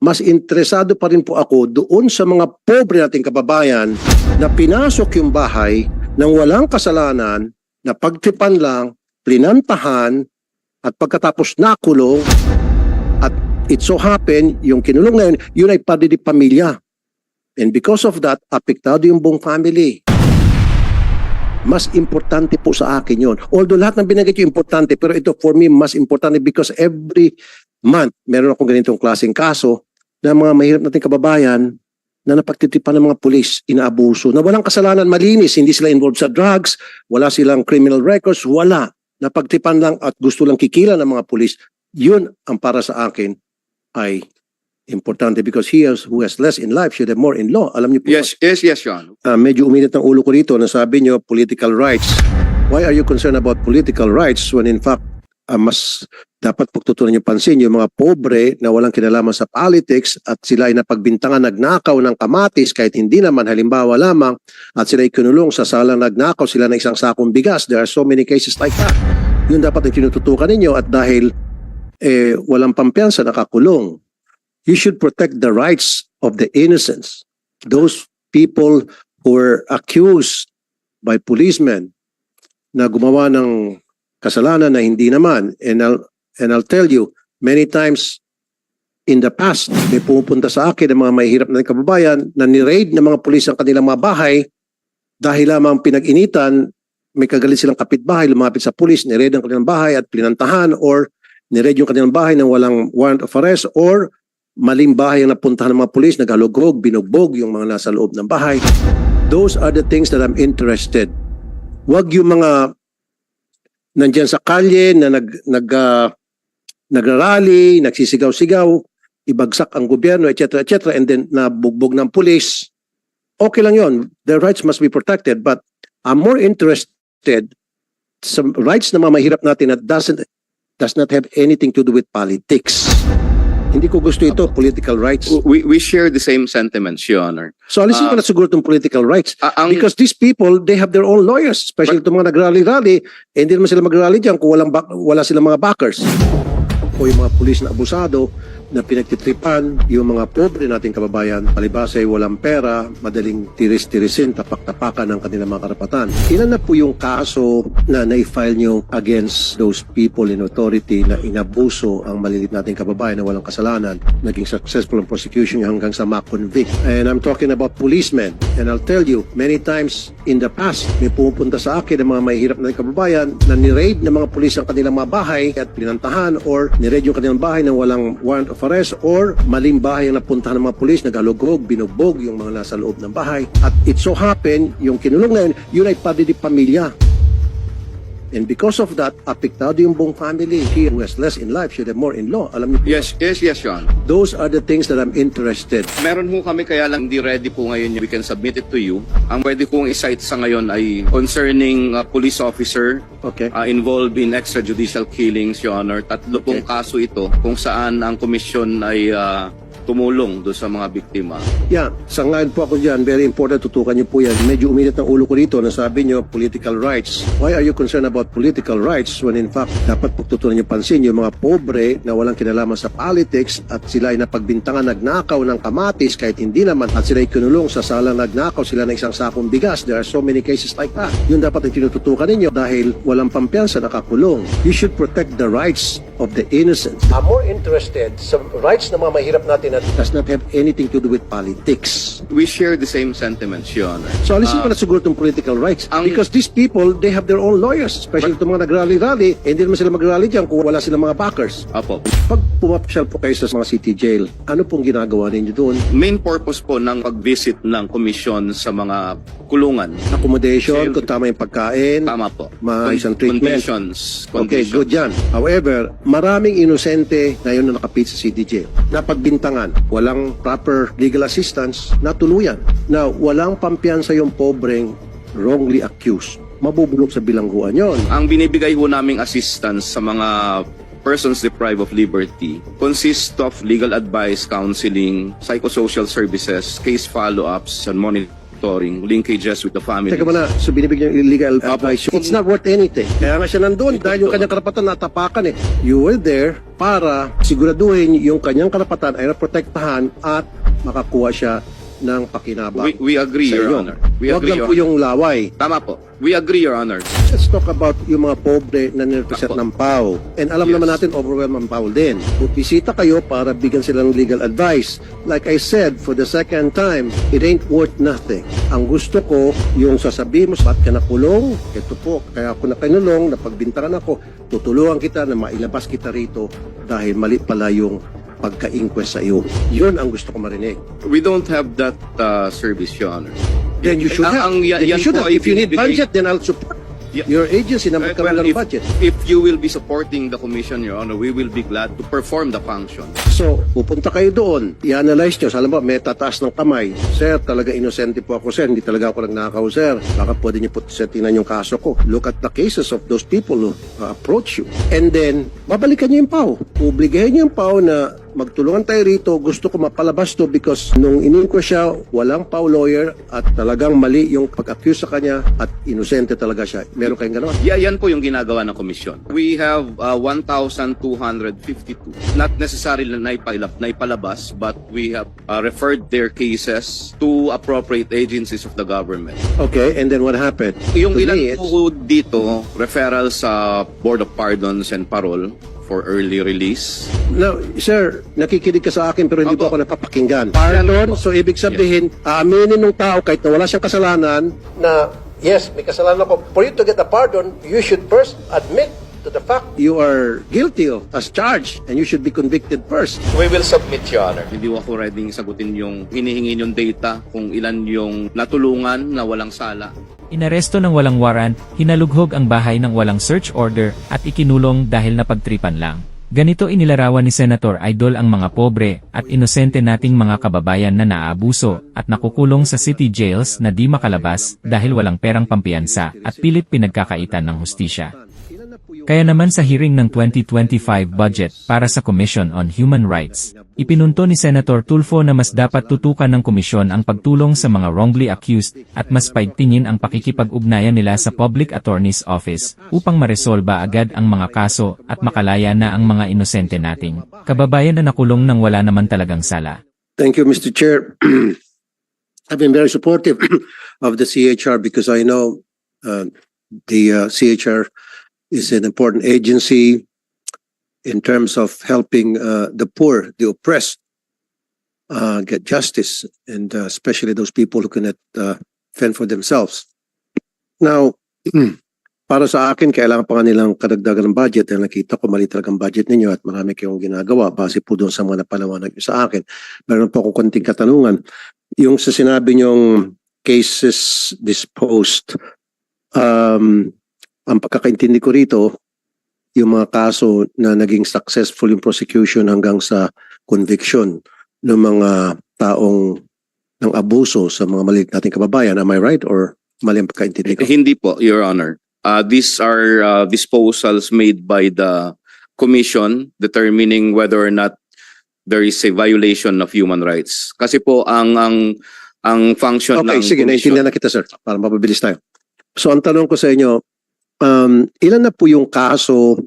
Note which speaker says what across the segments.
Speaker 1: mas interesado pa rin po ako doon sa mga pobre nating kababayan na pinasok yung bahay ng walang kasalanan, na pagtripan lang, plinantahan, at pagkatapos nakulong, at it so happen, yung kinulong na yun, yun ay padre de pamilya. And because of that, apektado yung buong family. Mas importante po sa akin yun. Although lahat ng binanggit yung importante, pero ito for me, mas importante because every month, meron akong ganitong klaseng kaso na mga mahirap nating kababayan na napagtitipan ng mga pulis, inaabuso, na walang kasalanan, malinis, hindi sila involved sa drugs, wala silang criminal records, wala. Napagtipan lang at gusto lang kikila ng mga pulis. Yun ang para sa akin ay importante because he has, who has less in life should have more in law. Alam niyo po,
Speaker 2: Yes, yes, yes, Your Honor.
Speaker 1: ah, medyo uminit ang ulo ko dito na sabi niyo political rights. Why are you concerned about political rights when in fact ah, mas dapat pagtutunan niyo pansin yung mga pobre na walang kinalaman sa politics at sila ay napagbintangan nagnakaw ng kamatis kahit hindi naman halimbawa lamang at sila ay kinulong sa salang nagnakaw sila ng isang sakong bigas. There are so many cases like that. Yun dapat ang tinututukan ninyo at dahil eh, walang pampiyansa nakakulong. You should protect the rights of the innocents. Those people who were accused by policemen na gumawa ng kasalanan na hindi naman. And and I'll tell you, many times in the past, may pumupunta sa akin ng mga mahihirap na kababayan na ni-raid ng mga pulis ang kanilang mga bahay dahil lamang pinag-initan, may kagalit silang kapitbahay, lumapit sa pulis, ni-raid ang kanilang bahay at pinantahan or ni-raid yung kanilang bahay nang walang warrant of arrest or maling bahay ang napuntahan ng mga pulis, naghalugog, binugbog yung mga nasa loob ng bahay. Those are the things that I'm interested. Huwag yung mga nandyan sa kalye na nag, nag, ah, nagrarally, nagsisigaw-sigaw, ibagsak ang gobyerno, etc., etc., and then nabugbog ng pulis. Okay lang yon. Their rights must be protected. But I'm more interested sa rights ng mga mahirap natin that doesn't does not have anything to do with politics. Hindi ko gusto ito, political rights.
Speaker 2: We, we share the same sentiments, Your Honor.
Speaker 1: So alisin ko
Speaker 2: Ah.
Speaker 1: na siguro itong political rights.
Speaker 2: Ah, ang,
Speaker 1: Because these people, they have their own lawyers. Especially itong mga nagrally-rally. Eh, hindi naman sila magrally dyan kung walang wala silang mga backers. O yung mga pulis na abusado na pinagtitripan yung mga pobre nating kababayan, palibasa ay walang pera, madaling tiris-tirisin, tapak-tapakan ng kanilang mga karapatan. Ilan na po yung kaso na na-file nyo against those people in authority na inabuso ang malilit nating kababayan na walang kasalanan, naging successful ang prosecution hanggang sa ma-convict. And I'm talking about policemen. And I'll tell you, many times in the past, may pumupunta sa akin ng mga mahihirap na kababayan na ni-raid ng mga pulis ang kanilang mga bahay at pinantahan or ni-raid yung kanilang bahay ng walang warrant of arrest or maling bahay ang napuntahan ng mga pulis, naghalugog, binugbog yung mga nasa loob ng bahay. At it so happen, yung kinulong na yun, yun ay padre de pamilya. And because of that, apektado yung buong family. He who has less in life should have more in law. Alam niyo po,
Speaker 2: yes, yes, yes, Your Honor.
Speaker 1: those are the things that I'm interested.
Speaker 2: Meron ho kami kaya lang hindi ready po ngayon. We can submit it to you. Ang pwede kong isight sa ngayon ay concerning uh, police officer
Speaker 1: Okay?
Speaker 2: uh, involved in extrajudicial killings, Your Honor. Tatlo pong
Speaker 1: Okay.
Speaker 2: kaso ito kung saan ang komisyon ay uh, tumulong do sa mga biktima.
Speaker 1: Yeah, sangayon po ako dyan. Very important, tutukan niyo po yan. Medyo uminit ang ulo ko dito na sabi niyo, political rights. Why are you concerned about political rights when in fact, dapat pagtutunan niyo pansin yung mga pobre na walang kinalaman sa politics at sila ay napagbintangan nagnakaw ng kamatis kahit hindi naman at sila ay kinulong sa salang nagnakaw sila ng isang sakong bigas. There are so many cases like that. Yun dapat ang tinututukan ninyo dahil walang pampiyansa nakakulong. You should protect the rights of the innocent. I'm more interested sa rights ng mga mahirap natin that does not have anything to do with politics.
Speaker 2: We share the same sentiments, Your Honor.
Speaker 1: So alisin
Speaker 2: Ah,
Speaker 1: ko na siguro itong political rights.
Speaker 2: ang-
Speaker 1: Because these people, they have their own lawyers. Especially itong mga nagrally-rally. Eh, hindi naman sila magrally dyan kung wala silang mga backers.
Speaker 2: Apo.
Speaker 1: Pag pumapasyal po kayo sa mga city jail, ano pong ginagawa ninyo doon?
Speaker 2: Main purpose po ng pag-visit ng komisyon sa mga kulungan.
Speaker 1: Accommodation,
Speaker 2: Jail-
Speaker 1: kung tama yung pagkain.
Speaker 2: Tama po.
Speaker 1: Maayos ang treatment.
Speaker 2: Conditions.
Speaker 1: Okay,
Speaker 2: conditions.
Speaker 1: good yan. However, maraming inosente ngayon na nakapit sa city jail. Napagbintangan, walang proper legal assistance, natuluyan. Now, walang pampiyansa yung pobreng wrongly accused. Mabubulok sa bilangguan yon.
Speaker 2: Ang binibigay ho naming assistance sa mga persons deprived of liberty consists of legal advice, counseling, psychosocial services, case follow-ups, and monitoring monitoring linkages with the family.
Speaker 1: Teka muna, so binibigyan yung illegal
Speaker 2: Apo.
Speaker 1: advice. It's not worth anything. Kaya nga siya nandun dahil yung kanyang karapatan natapakan eh. You were there para siguraduhin yung kanyang karapatan ay naprotektahan at makakuha siya ng pakinabang
Speaker 2: We, we agree, Your. Honor. We
Speaker 1: Huwag
Speaker 2: agree,
Speaker 1: lang
Speaker 2: Your
Speaker 1: po yung laway.
Speaker 2: Tama po. We agree, Your Honor.
Speaker 1: Let's talk about yung mga pobre na nirepresent
Speaker 2: Apo.
Speaker 1: ng PAO. And alam
Speaker 2: Yes.
Speaker 1: naman natin, overwhelmed ang PAO din. Bisita kayo para bigyan sila ng legal advice. Like I said, for the second time, it ain't worth nothing. Ang gusto ko, yung sasabihin mo, ba't ka nakulong? Ito po, kaya ako nakinulong, napagbintangan ako, tutulungan kita na mailabas kita rito dahil mali pala yung pagka-inquest sa iyo. Yun ang gusto ko marinig.
Speaker 2: We don't have that uh, service, Your Honor.
Speaker 1: Then you should have.
Speaker 2: ang yan-
Speaker 1: Then you should have. If you need budget, then I'll support
Speaker 2: Yeah.
Speaker 1: your agency na magkaroon
Speaker 2: well,
Speaker 1: ng budget.
Speaker 2: if you will be supporting the commission, Your Honor, we will be glad to perform the function.
Speaker 1: So, pupunta kayo doon, i-analyze nyo, alam mo, may tataas ng kamay. Sir, talaga inosente po ako, sir. Hindi talaga ako nagnakaw, sir. Baka pwede nyo po setinan yung kaso ko. Look at the cases of those people who uh, approach you. And then, babalikan nyo yung PAO. Obligahin nyo yung PAO na magtulungan tayo rito. Gusto ko mapalabas to because nung inin ko siya, walang PAO lawyer at talagang mali yung pag-accuse sa kanya at inosente talaga siya. Meron kayong gano'n?
Speaker 2: Yeah, yan po yung ginagawa ng komisyon. We have uh, 1,252. Not necessarily na ipalab, na ipalabas, but we have uh, referred their cases to appropriate agencies of the government.
Speaker 1: Okay, and then what happened?
Speaker 2: Yung
Speaker 1: To
Speaker 2: ilan
Speaker 1: me,
Speaker 2: po dito, referral sa Board of Pardons and Parole for early release.
Speaker 1: Now, sir, nakikinig ka sa akin pero hindi
Speaker 2: Opo.
Speaker 1: po ako napapakinggan. Pardon, so ibig sabihin, aaminin ng tao kahit na wala siyang kasalanan na, yes, may kasalanan ako. For you to get a pardon, you should first admit to the fact you are guilty of as charged and you should be convicted first.
Speaker 3: We will submit, Your Honor.
Speaker 2: Hindi ako ready sagutin yung hinihingi yung data kung ilan yung natulungan na walang sala.
Speaker 4: Inaresto ng walang warrant, hinalughog ang bahay ng walang search order, at ikinulong dahil napagtripan lang. Ganito inilarawan ni Senator Idol ang mga pobre at inosente nating mga kababayan na naaabuso at nakukulong sa city jails na di makalabas dahil walang perang pampiyansa at pilit pinagkakaitan ng hustisya. Kaya naman sa hearing ng 2025 budget para sa Commission on Human Rights, ipinunto ni Senator Tulfo na mas dapat tutukan ng komisyon ang pagtulong sa mga wrongly accused at mas paigtingin ang pakikipag-ugnayan nila sa Public Attorney's Office upang maresolba agad ang mga kaso at makalaya na ang mga inosente nating kababayan na nakulong nang wala naman talagang sala.
Speaker 1: Thank you, Mr. Chair. I've been very supportive of the CHR because I know uh, the uh, CHR is an important agency in terms of helping uh, the poor, the oppressed, uh, get justice, and uh, especially those people who cannot uh, fend for themselves. Now, para sa akin, kailangan pa nilang kadagdagan ng budget. Dahil nakita ko mali talagang budget ninyo at marami kayong ginagawa base po doon sa mga napalawanag nyo sa akin meron po akong konting katanungan. Yung sa sinabi niyong cases disposed, um, ang pagkakaintindi ko rito, yung mga kaso na naging successful yung prosecution hanggang sa conviction ng mga taong ng abuso sa mga maliit nating kababayan. Am I right? Or mali ang pagkaintindi ko?
Speaker 2: Hindi po, Your Honor. Uh, these are uh, disposals made by the commission determining whether or not there is a violation of human rights. Kasi po ang ang ang function
Speaker 1: Okay,
Speaker 2: ng
Speaker 1: sige,
Speaker 2: commission-
Speaker 1: naintindihan na kita sir, para mapabilis tayo. So ang tanong ko sa inyo, um, ilan na po yung kaso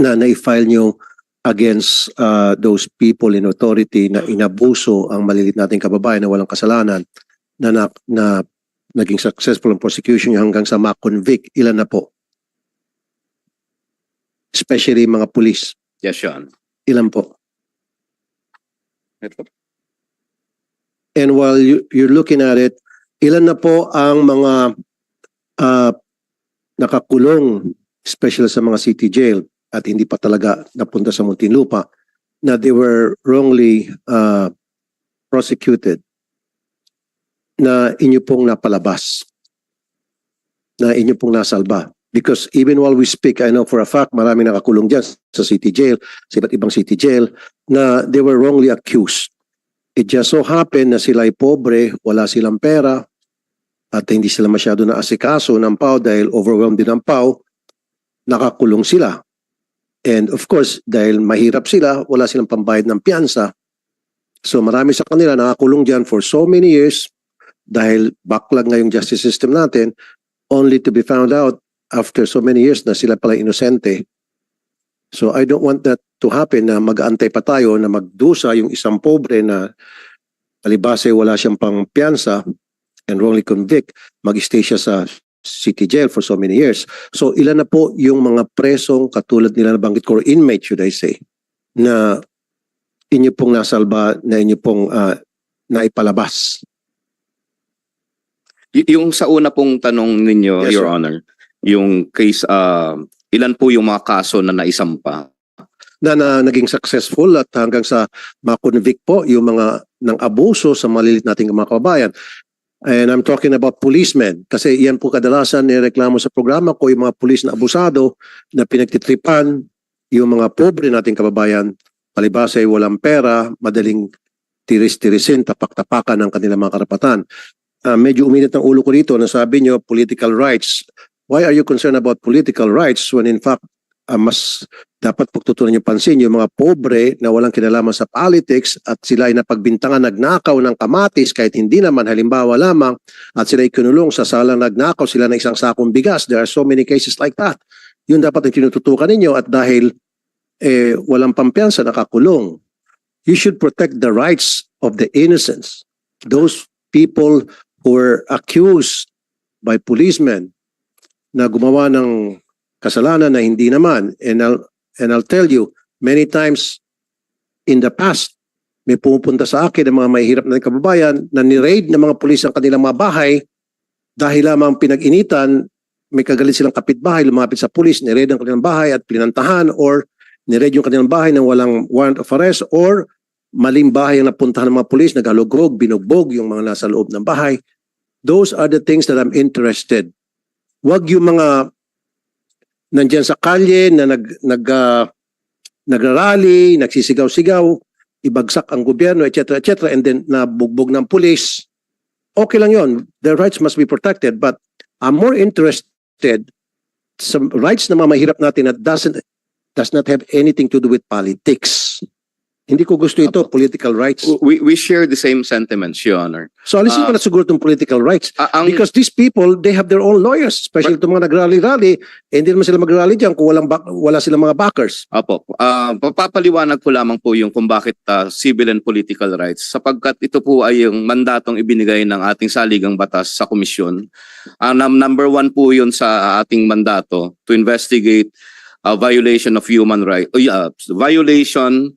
Speaker 1: na na-file nyo against uh, those people in authority na inabuso ang malilit nating kababayan na walang kasalanan na, na, na naging successful ang prosecution hanggang sa ma-convict, ilan na po? Especially mga police,
Speaker 2: Yes, Honor.
Speaker 1: ilan po?
Speaker 2: Ito.
Speaker 1: And while you, you're looking at it, ilan na po ang mga ah, nakakulong, especially sa mga city jail, at hindi pa talaga napunta sa Muntinlupa, na they were wrongly ah, prosecuted, na inyo pong napalabas, na inyo pong nasalba. Because even while we speak, I know for a fact, marami nakakulong dyan sa city jail, sa iba't ibang city jail, na they were wrongly accused. It just so happened na sila ay pobre, wala silang pera, at hindi sila masyado na asikaso ng PAO dahil overwhelmed din ng PAO, nakakulong sila. And of course, dahil mahirap sila, wala silang pambayad ng piyansa. So marami sa kanila nakakulong dyan for so many years dahil backlog nga yung justice system natin only to be found out after so many years na sila pala inosente. So I don't want that to happen na mag-aantay pa tayo na magdusa yung isang pobre na palibase wala siyang pang piyansa and wrongly convict, mag-stay siya sa city jail for so many years. So ilan na po yung mga presong katulad nila na banggit ko, or inmate should I say, na inyo pong nasalba, na inyo pong ah, naipalabas.
Speaker 2: Y- yung sa una pong tanong ninyo,
Speaker 1: Yes,
Speaker 2: Your
Speaker 1: sir.
Speaker 2: Honor, yung case, uh, ilan po yung mga kaso na naisampa?
Speaker 1: na, na naging successful at hanggang sa ma-convict po yung mga ng abuso sa malilit nating mga kababayan. And I'm talking about policemen kasi yan po kadalasan nireklamo sa programa ko yung mga pulis na abusado na pinagtitripan yung mga pobre nating kababayan palibasa ay walang pera, madaling tiris-tirisin, tapak-tapakan ng kanilang mga karapatan. Ah, medyo uminit ang ulo ko dito na sabi nyo political rights. Why are you concerned about political rights when in fact ah, mas dapat pagtutunan yung pansin yung mga pobre na walang kinalaman sa politics at sila ay napagbintangan nagnakaw ng kamatis kahit hindi naman halimbawa lamang at sila ay kinulong sa salang nagnakaw sila ng isang sakong bigas. There are so many cases like that. Yun dapat ang tinututukan ninyo at dahil eh, walang pampiyansa nakakulong. You should protect the rights of the innocents. Those people who were accused by policemen na gumawa ng kasalanan na hindi naman. And I'll, and I'll tell you, many times in the past, may pumupunta sa akin ng mga mahihirap na kababayan na ni-raid ng mga pulis ang kanilang mga bahay dahil lamang pinag-initan, may kagalit silang kapitbahay, lumapit sa pulis, ni-raid ang kanilang bahay at pinantahan or ni-raid yung kanilang bahay ng walang warrant of arrest or maling bahay ang napuntahan ng mga pulis, naghalogrog, binugbog yung mga nasa loob ng bahay. Those are the things that I'm interested. Huwag yung mga nandyan sa kalye na nag, nag, ah, nagrarally, nagsisigaw-sigaw, ibagsak ang gobyerno, etc., etc., and then nabugbog ng pulis. Okay lang yon. Their rights must be protected. But I'm more interested sa rights na mga mahirap natin that doesn't does not have anything to do with politics. Hindi ko gusto ito, political rights.
Speaker 2: We, we share the same sentiments, Your Honor.
Speaker 1: So alisin ko
Speaker 2: Ah.
Speaker 1: na siguro itong political rights.
Speaker 2: Ah, ang,
Speaker 1: Because these people, they have their own lawyers, especially itong mga nag-rally-rally, eh, hindi naman sila mag-rally dyan kung walang back- wala silang mga backers.
Speaker 2: Apo, ah, papapaliwanag ko lamang po yung kung bakit ah, civil and political rights sapagkat ito po ay yung mandatong ibinigay ng ating saligang batas sa komisyon. Ang num- number one po yun sa ating mandato to investigate a violation of human rights, violation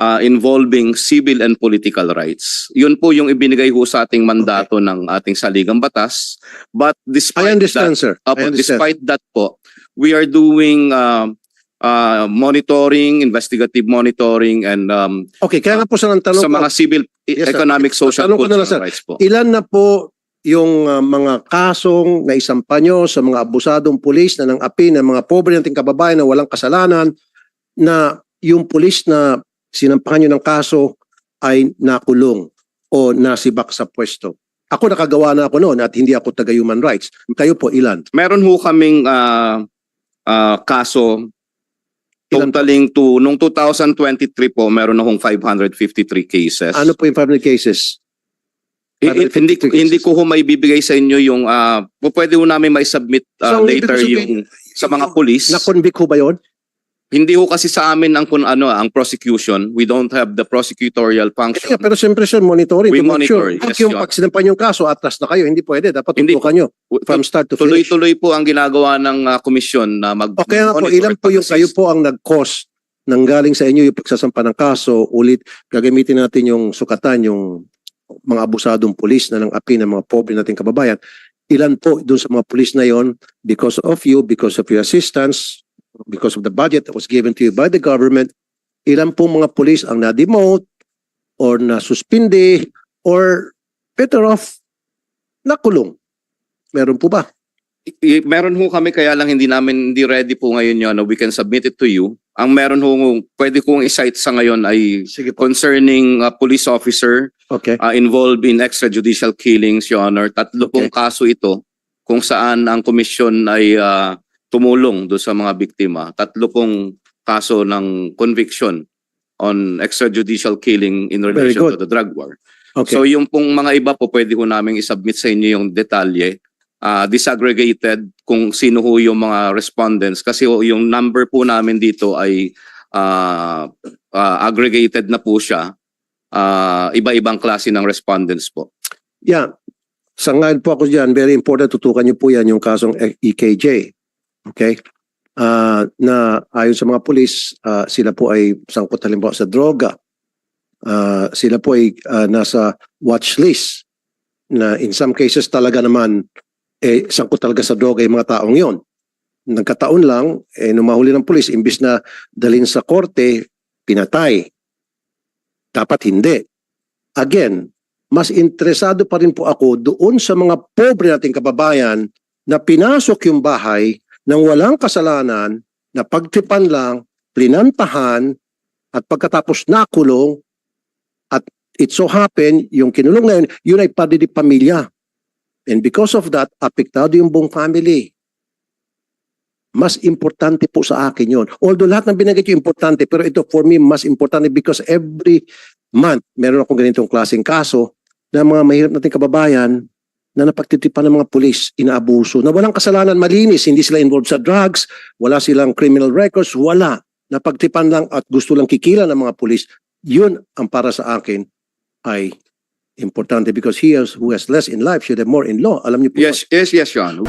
Speaker 2: ah, involving civil and political rights. Yun po yung ibinigay ho sa ating mandato ng ating saligang batas. But despite
Speaker 1: I understand,
Speaker 2: that,
Speaker 1: sir. I
Speaker 2: Apo,
Speaker 1: understand.
Speaker 2: despite that po, we are doing um, uh, monitoring, investigative monitoring, and um,
Speaker 1: Okay, kaya nga po sa tanong
Speaker 2: sa mga civil, e-
Speaker 1: Yes, sir.
Speaker 2: economic, social,
Speaker 1: Tanong ko na lang,
Speaker 2: cultural
Speaker 1: sir.
Speaker 2: rights po.
Speaker 1: ilan na po yung uh, mga kasong na isampa nyo sa mga abusadong pulis na nang api ng mga pobre nating kababayan na walang kasalanan na yung pulis na sinampahan nyo ng kaso ay nakulong o nasibak sa pwesto. Ako nakagawa na ako noon at hindi ako taga human rights. Kayo po ilan?
Speaker 2: Meron ho kaming uh, uh, kaso totaling to, nung 2023 po, meron akong 553 cases.
Speaker 1: Ano po yung family cases?
Speaker 2: I- i- hindi,
Speaker 1: 553 cases?
Speaker 2: hindi ko ho may bibigay sa inyo yung, uh, pwede ho namin may submit uh,
Speaker 1: So,
Speaker 2: later yung sa mga pulis.
Speaker 1: Na-convict ho ba yun?
Speaker 2: Hindi ho kasi sa amin ang kun ano ang prosecution. We don't have the prosecutorial
Speaker 1: Kaya,
Speaker 2: function.
Speaker 1: pero siyempre sir, monitoring.
Speaker 2: We
Speaker 1: to sure.
Speaker 2: monitor,
Speaker 1: Pag
Speaker 2: yes,
Speaker 1: yung pag sinampan yung kaso, atras na kayo. Hindi pwede. Dapat
Speaker 2: Hindi
Speaker 1: tutukan nyo from start to finish.
Speaker 2: Tuloy-tuloy po ang ginagawa ng uh, komisyon na mag
Speaker 1: O kaya nga po, ilan po yung kayo po ang nag-cause nang galing sa inyo yung pagsasampa ng kaso, ulit gagamitin natin yung sukatan, yung mga abusadong pulis na nang api ng mga pobre nating kababayan. Ilan po doon sa mga pulis na yon because of you, because of your assistance, because of the budget that was given to you by the government, ilan po mga pulis ang na-demote or na-suspinde or better off nakulong? Meron po ba?
Speaker 2: Meron ho kami kaya lang hindi namin hindi ready po ngayon yun we can submit it to you. Ang meron ho pwede kong i-cite sa ngayon ay concerning a police officer
Speaker 1: Okay.
Speaker 2: uh, involved in extrajudicial killings, Your Honor. Tatlo pong kaso ito kung saan ang komisyon ay uh, tumulong do sa mga biktima. Tatlo pong kaso ng conviction on extrajudicial killing in relation to the drug war.
Speaker 1: Okay.
Speaker 2: So yung pong mga iba po pwede ho namin isubmit sa inyo yung detalye. Ah, disaggregated kung sino ho yung mga respondents kasi ho, yung number po namin dito ay ah, ah, aggregated na po siya. Ah, iba-ibang klase ng respondents po.
Speaker 1: Yeah. Sangayon po ako dyan. Very important. Tutukan niyo po yan yung kasong EKJ. Okay? Ah, na ayon sa mga pulis, ah, sila po ay sangkot halimbawa sa droga. Ah, sila po ay ah, nasa watch list na in some cases talaga naman eh, sangkot talaga sa droga yung mga taong yon. Nagkataon lang, eh, nung mahuli ng pulis, imbis na dalhin sa korte, pinatay. Dapat hindi. Again, mas interesado pa rin po ako doon sa mga pobre nating kababayan na pinasok yung bahay ng walang kasalanan, na pagtripan lang, plinantahan, at pagkatapos nakulong, at it so happen, yung kinulong na yun, yun ay padre de pamilya. And because of that, apektado yung buong family. Mas importante po sa akin yun. Although lahat ng binanggit yung importante, pero ito for me, mas importante because every month, meron akong ganitong klaseng kaso na mga mahirap nating kababayan na napagtitipan ng mga pulis, inaabuso, na walang kasalanan malinis, hindi sila involved sa drugs, wala silang criminal records, wala. Napagtipan lang at gusto lang kikila ng mga pulis. Yun ang para sa akin ay importante because he has, who has less in life should have more in law. Alam niyo po,
Speaker 2: Yes, yes, yes, Your Honor.